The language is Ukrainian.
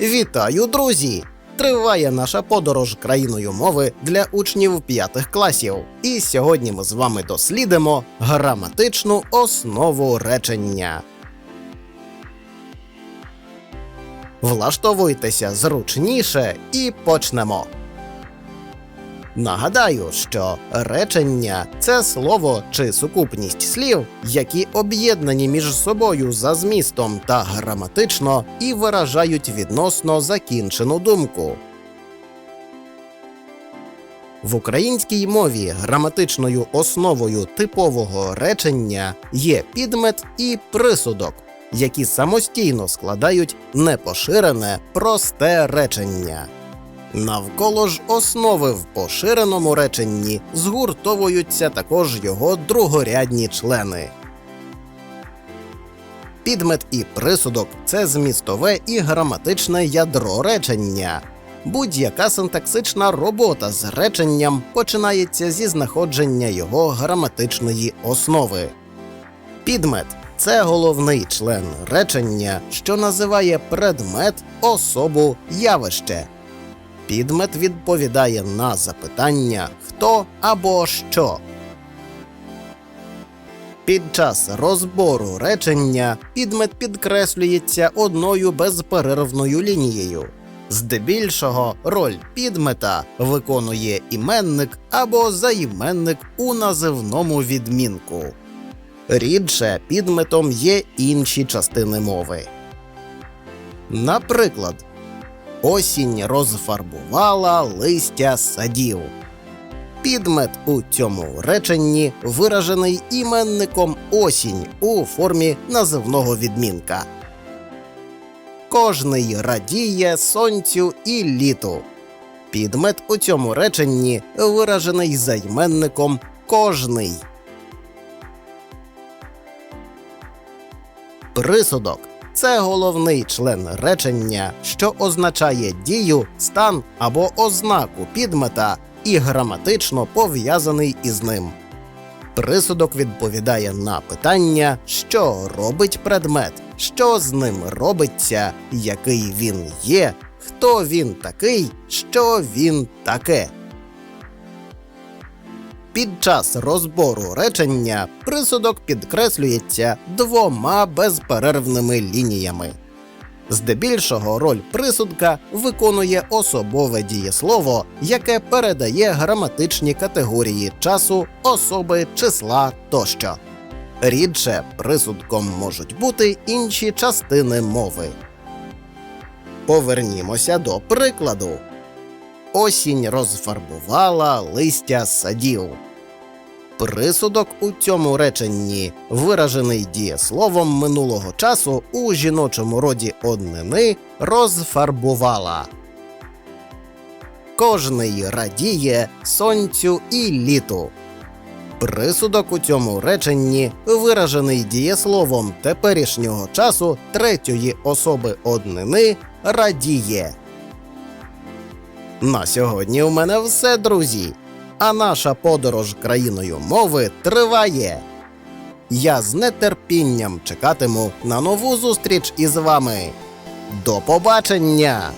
Вітаю, друзі! Триває наша подорож країною мови для учнів п'ятих класів. І сьогодні ми з вами дослідимо граматичну основу речення. Влаштовуйтеся зручніше і почнемо. Нагадаю, що речення це слово чи сукупність слів, які об'єднані між собою за змістом та граматично і виражають відносно закінчену думку. В українській мові граматичною основою типового речення є підмет і присудок, які самостійно складають непоширене просте речення. Навколо ж основи в поширеному реченні згуртовуються також його другорядні члени. Підмет і присудок це змістове і граматичне ядро речення. Будь-яка синтаксична робота з реченням починається зі знаходження його граматичної основи. Підмет це головний член речення, що називає предмет, особу, явище. Підмет відповідає на запитання хто або що. Під час розбору речення підмет підкреслюється одною безперервною лінією. Здебільшого роль підмета виконує іменник або займенник у називному відмінку. Рідше підметом є інші частини мови. Наприклад, Осінь розфарбувала листя садів. Підмет у цьому реченні виражений іменником осінь у формі називного відмінка. Кожний радіє сонцю і літу. Підмет у цьому реченні виражений займенником кожний. Присудок це головний член речення, що означає дію, стан або ознаку підмета і граматично пов'язаний із ним. Присудок відповідає на питання, що робить предмет, що з ним робиться, який він є, хто він такий, що він таке. Під час розбору речення присудок підкреслюється двома безперервними лініями. Здебільшого роль присудка виконує особове дієслово, яке передає граматичні категорії часу, особи, числа тощо. Рідше присудком можуть бути інші частини мови. Повернімося до прикладу. Осінь розфарбувала листя садів. Присудок у цьому реченні виражений дієсловом минулого часу у жіночому роді однини розфарбувала. Кожний радіє сонцю і літу. Присудок у цьому реченні виражений дієсловом теперішнього часу третьої особи однини радіє. На сьогодні у мене все, друзі. А наша подорож країною мови триває. Я з нетерпінням чекатиму на нову зустріч із вами. До побачення!